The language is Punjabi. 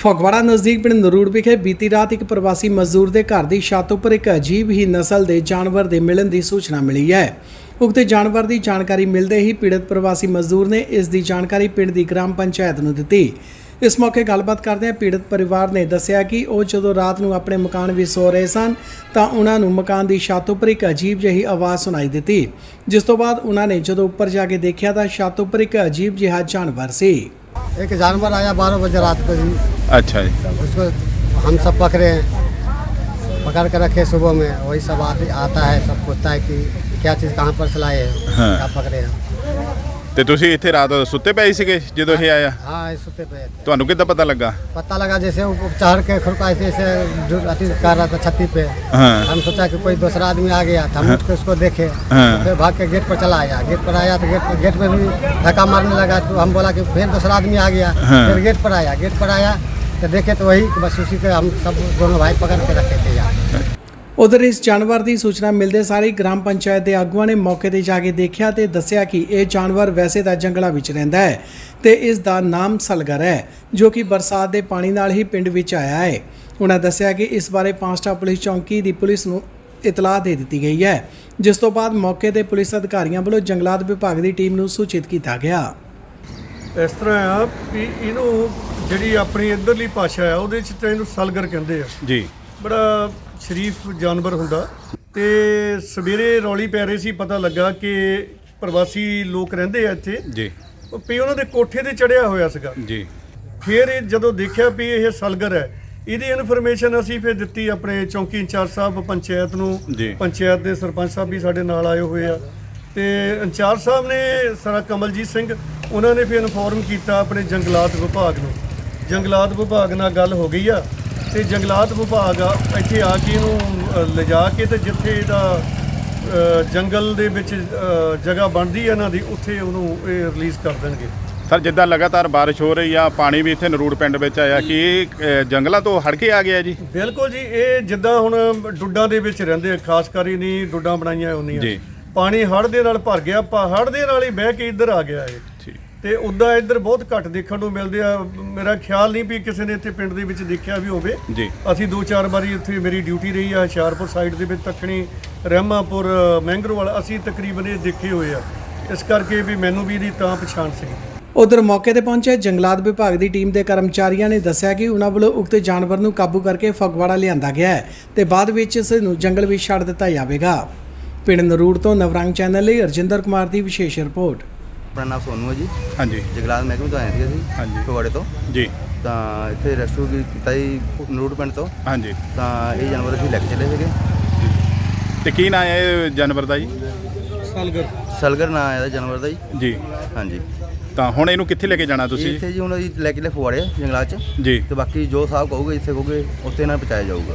ਫਗਵਾੜਾ ਨਜ਼ਦੀਕ ਪਿੰਡ ਨਰੂੜ ਵਿਖੇ ਬੀਤੀ ਰਾਤ ਇੱਕ ਪ੍ਰਵਾਸੀ ਮਜ਼ਦੂਰ ਦੇ ਘਰ ਦੀ ਛੱਤ ਉੱਪਰ ਇੱਕ ਅਜੀਬ ਹੀ ਨਸਲ ਦੇ ਜਾਨਵਰ ਦੇ ਮਿਲਣ ਦੀ ਸੂਚਨਾ ਮਿਲੀ ਹੈ। ਉਕਤ ਜਾਨਵਰ ਦੀ ਜਾਣਕਾਰੀ ਮਿਲਦੇ ਹੀ ਪੀੜਤ ਪ੍ਰਵਾਸੀ ਮਜ਼ਦੂਰ ਨੇ ਇਸ ਦੀ ਜਾਣਕਾਰੀ ਪਿੰਡ ਦੀ ਗ੍ਰਾਮ ਪੰਚਾਇਤ ਨੂੰ ਦਿੱਤੀ। ਇਸ ਮੌਕੇ ਗੱਲਬਾਤ ਕਰਦਿਆਂ ਪੀੜਤ ਪਰਿਵਾਰ ਨੇ ਦੱਸਿਆ ਕਿ ਉਹ ਜਦੋਂ ਰਾਤ ਨੂੰ ਆਪਣੇ ਮਕਾਨ ਵਿੱਚ ਸੌ ਰਹੇ ਸਨ, ਤਾਂ ਉਹਨਾਂ ਨੂੰ ਮਕਾਨ ਦੀ ਛੱਤ ਉੱਪਰ ਇੱਕ ਅਜੀਬ ਜਿਹੀ ਆਵਾਜ਼ ਸੁਣਾਈ ਦਿੱਤੀ, ਜਿਸ ਤੋਂ ਬਾਅਦ ਉਹਨਾਂ ਨੇ ਜਦੋਂ ਉੱਪਰ ਜਾ ਕੇ ਦੇਖਿਆ ਤਾਂ ਛੱਤ ਉੱਪਰ ਇੱਕ ਅਜੀਬ ਜਿਹਾ ਜਾਨਵਰ ਸੀ। ਇੱਕ ਜਾਨਵਰ ਆਇਆ 12 ਵਜੇ ਰਾਤ ਕੋ अच्छा जी उसको हम सब पकड़े हैं पकड़ के रखे सुबह में वही सब आते आता है सब पूछता है कि क्या चीज़ कहाँ पर से लाए हैं हाँ। क्या पकड़े हैं ਤੇ ਤੁਸੀਂ ਇੱਥੇ ਰਾਤ ਸੁੱਤੇ ਪਏ ਸੀਗੇ ਜਦੋਂ ਇਹ ਆਇਆ हाँ इस सुते पे ਤੁਹਾਨੂੰ कितना पता लगा पता लगा जैसे वो चढ़ के खुरका ऐसे जो अति कर रहा था छत्ती पे हाँ हम सोचा कि कोई दूसरा आदमी आ गया था हम उठ के उसको देखे हाँ। फिर भाग के गेट पर चला आया गेट पर आया तो गेट पर गेट में भी धक्का मारने लगा तो हम बोला कि फिर दूसरा आदमी आ गया हाँ। फिर गेट पर आया गेट पर आया तो देखे तो वही बस उसी के हम सब दोनों भाई पकड़ के रखे थे यहाँ ਉਧਰ ਇਸ ਜਾਨਵਰ ਦੀ ਸੂਚਨਾ ਮਿਲਦੇ ਸਾਰ ਹੀ ਗ੍ਰਾਮ ਪੰਚਾਇਤ ਦੇ ਆਗੂਆਂ ਨੇ ਮੌਕੇ ਤੇ ਜਾ ਕੇ ਦੇਖਿਆ ਤੇ ਦੱਸਿਆ ਕਿ ਇਹ ਜਾਨਵਰ ਵੈਸੇ ਤਾਂ ਜੰਗਲਾਂ ਵਿੱਚ ਰਹਿੰਦਾ ਹੈ ਤੇ ਇਸ ਦਾ ਨਾਮ ਸਲਗਰ ਹੈ ਜੋ ਕਿ ਬਰਸਾਤ ਦੇ ਪਾਣੀ ਨਾਲ ਹੀ ਪਿੰਡ ਵਿੱਚ ਆਇਆ ਹੈ ਉਹਨਾਂ ਦੱਸਿਆ ਕਿ ਇਸ ਬਾਰੇ ਪਾਂਸਟਾ ਪੁਲਿਸ ਚੌਂਕੀ ਦੀ ਪੁਲਿਸ ਨੂੰ ਇਤਲਾਹ ਦੇ ਦਿੱਤੀ ਗਈ ਹੈ ਜਿਸ ਤੋਂ ਬਾਅਦ ਮੌਕੇ ਤੇ ਪੁਲਿਸ ਅਧਿਕਾਰੀਆਂ ਵੱਲੋਂ ਜੰਗਲਾਤ ਵਿਭਾਗ ਦੀ ਟੀਮ ਨੂੰ ਸੂਚਿਤ ਕੀਤਾ ਗਿਆ ਇਸ ਤਰ੍ਹਾਂ ਆ ਵੀ ਇਹਨੂੰ ਜਿਹੜੀ ਆਪਣੀ ਇਧਰਲੀ ਭਾਸ਼ਾ ਆ ਉਹਦੇ ਚ ਤਾਂ ਇਹਨੂੰ ਸਲਗਰ ਕਹਿੰਦੇ ਆ। ਜੀ। ਬੜਾ ਸ਼ਰੀਫ ਜਾਨਵਰ ਹੁੰਦਾ। ਤੇ ਸਵੇਰੇ ਰੌਲੀ ਪੈ ਰਹੀ ਸੀ ਪਤਾ ਲੱਗਾ ਕਿ ਪ੍ਰਵਾਸੀ ਲੋਕ ਰਹਿੰਦੇ ਆ ਇੱਥੇ। ਜੀ। ਵੀ ਉਹਨਾਂ ਦੇ ਕੋਠੇ ਤੇ ਚੜਿਆ ਹੋਇਆ ਸੀਗਾ। ਜੀ। ਫਿਰ ਇਹ ਜਦੋਂ ਦੇਖਿਆ ਵੀ ਇਹ ਸਲਗਰ ਹੈ ਇਹਦੀ ਇਨਫੋਰਮੇਸ਼ਨ ਅਸੀਂ ਫਿਰ ਦਿੱਤੀ ਆਪਣੇ ਚੌਂਕੀ ਇੰਚਾਰਜ ਸਾਹਿਬ ਪੰਚਾਇਤ ਨੂੰ। ਪੰਚਾਇਤ ਦੇ ਸਰਪੰਚ ਸਾਹਿਬ ਵੀ ਸਾਡੇ ਨਾਲ ਆਏ ਹੋਏ ਆ। ਤੇ ਇੰਚਾਰਜ ਸਾਹਿਬ ਨੇ ਸਾਰਾ ਕਮਲਜੀਤ ਸਿੰਘ ਉਹਨਾਂ ਨੇ ਫਿਰ ਇਨਫੋਰਮ ਕੀਤਾ ਆਪਣੇ ਜੰਗਲਾਤ ਵਿਭਾਗ ਨੂੰ। ਜੰਗਲਾਤ ਵਿਭਾਗ ਨਾਲ ਗੱਲ ਹੋ ਗਈ ਆ ਤੇ ਜੰਗਲਾਤ ਵਿਭਾਗ ਆ ਇੱਥੇ ਆ ਕੇ ਇਹਨੂੰ ਲਿਜਾ ਕੇ ਤੇ ਜਿੱਥੇ ਇਹਦਾ ਜੰਗਲ ਦੇ ਵਿੱਚ ਜਗ੍ਹਾ ਬਣਦੀ ਹੈ ਇਹਨਾਂ ਦੀ ਉੱਥੇ ਉਹਨੂੰ ਇਹ ਰਿਲੀਜ਼ ਕਰ ਦੇਣਗੇ। ਸਰ ਜਿੱਦਾਂ ਲਗਾਤਾਰ ਬਾਰਿਸ਼ ਹੋ ਰਹੀ ਆ ਪਾਣੀ ਵੀ ਇੱਥੇ ਨਰੂੜ ਪਿੰਡ ਵਿੱਚ ਆਇਆ ਕਿ ਇਹ ਜੰਗਲਾਂ ਤੋਂ ਹੜ ਕੇ ਆ ਗਿਆ ਜੀ? ਬਿਲਕੁਲ ਜੀ ਇਹ ਜਿੱਦਾਂ ਹੁਣ ਡੁੱਡਾਂ ਦੇ ਵਿੱਚ ਰਹਿੰਦੇ ਆ ਖਾਸ ਕਰੀ ਨਹੀਂ ਡੁੱਡਾਂ ਬਣਾਈਆਂ ਹੁੰਦੀਆਂ। ਪਾਣੀ ਹੜ੍ਹ ਦੇ ਨਾਲ ਭਰ ਗਿਆ ਹੜ੍ਹ ਦੇ ਨਾਲ ਹੀ ਬਹਿ ਕੇ ਇੱਧਰ ਆ ਗਿਆ ਇਹ। ਤੇ ਉਦਾਂ ਇੱਧਰ ਬਹੁਤ ਘੱਟ ਦੇਖਣ ਨੂੰ ਮਿਲਦੇ ਆ। ਮੇਰਾ ਖਿਆਲ ਨਹੀਂ ਵੀ ਕਿਸੇ ਨੇ ਇੱਥੇ ਪਿੰਡ ਦੇ ਵਿੱਚ ਦੇਖਿਆ ਵੀ ਹੋਵੇ। ਜੀ। ਅਸੀਂ ਦੋ ਚਾਰ ਵਾਰੀ ਇੱਥੇ ਮੇਰੀ ਡਿਊਟੀ ਰਹੀ ਆ ਹੁਸ਼ਿਆਰਪੁਰ ਸਾਈਡ ਦੇ ਵਿੱਚ ਤੱਕਣੀ ਰਹਿਮਾਪੁਰ ਮੈਂਗਰੋਵਾਲ। ਅਸੀਂ ਤਕਰੀਬਨ ਇਹ ਦੇਖੇ ਹੋਏ ਆ। ਇਸ ਕਰਕੇ ਵੀ ਮੈਨੂੰ ਵੀ ਇਹਦੀ ਤਾਂ ਪਛਾਣ ਸੀ। ਉਧਰ ਮੌਕੇ ਤੇ ਪਹੁੰਚੇ ਜੰਗਲਾਤ ਵਿਭਾਗ ਦੀ ਟੀਮ ਦੇ ਕਰਮਚਾਰੀਆਂ ਨੇ ਦੱਸਿਆ ਕਿ ਉਹਨਾਂ ਵੱਲੋਂ ਉਕਤ ਜਾਨਵਰ ਨੂੰ ਕਾਬੂ ਕਰਕੇ ਫਗਵਾੜਾ ਲਿਆਂਦਾ ਗਿਆ ਹੈ ਤੇ ਬਾਅਦ ਵਿੱਚ ਇਸ ਨੂੰ ਜੰਗਲ ਵਿੱਚ ਛੱਡ ਦਿੱਤਾ ਜਾਵੇਗਾ। ਪਿੰਡ ਨਰੂੜ ਤੋਂ ਨਵਰੰਗ ਚੈਨਲ ਲਈ ਅਰਜਿੰਦਰ ਕੁਮਾਰ ਦੀ ਵਿਸ਼ੇਸ਼ ਰਿਪੋਰਟ। ਆਪਣਾ ਨਾਮ ਸੋਨੂ ਹੈ ਜੀ। ਹਾਂਜੀ। ਜਗਲਾਤ ਮਹਿਕਮੇ ਤੋਂ ਆਏ ਸੀ ਅਸੀਂ ਹਾਂਜੀ। ਫਗਵਾੜੇ ਤੋਂ। ਜੀ। ਤਾਂ ਇੱਥੇ ਰੈਸਕਿਊ ਕੀਤਾ ਜੀ ਨਰੂੜ ਪਿੰਡ ਤੋਂ। ਹਾਂਜੀ। ਤਾਂ ਇਹ ਜਾਨਵਰ ਅਸੀਂ ਲੈ ਕੇ ਚਲੇ ਸੀਗੇ। ਤੇ ਕੀ ਨਾਂ ਹੈ ਇਹ ਜਾਨਵਰ ਦਾ ਜੀ? ਸਲਗਰ। ਨਾਂ ਆਇਆ ਜਾਨਵਰ ਦਾ ਜੀ। ਜੀ। ਹਾਂਜੀ। ਤਾਂ ਹੁਣ ਇਹਨੂੰ ਕਿੱਥੇ ਲੈ ਕੇ ਜਾਣਾ ਤੁਸੀਂ? ਇੱਥੇ ਜੀ ਹੁਣ ਅਸੀਂ ਲੈ ਕੇ ਲੈ ਫਗਵਾੜੇ ਜੰਗਲਾਤ 'ਚ। ਜੀ। ਤੇ ਬਾਕੀ ਜੋ ਸਾਹਿਬ ਕਹੋਗੇ ਜਿੱਥੇ ਕਹੋਗੇ ਉੱਥੇ ਇਹਨਾਂ ਪਹੁੰਚਾਇਆ ਜਾਊਗਾ।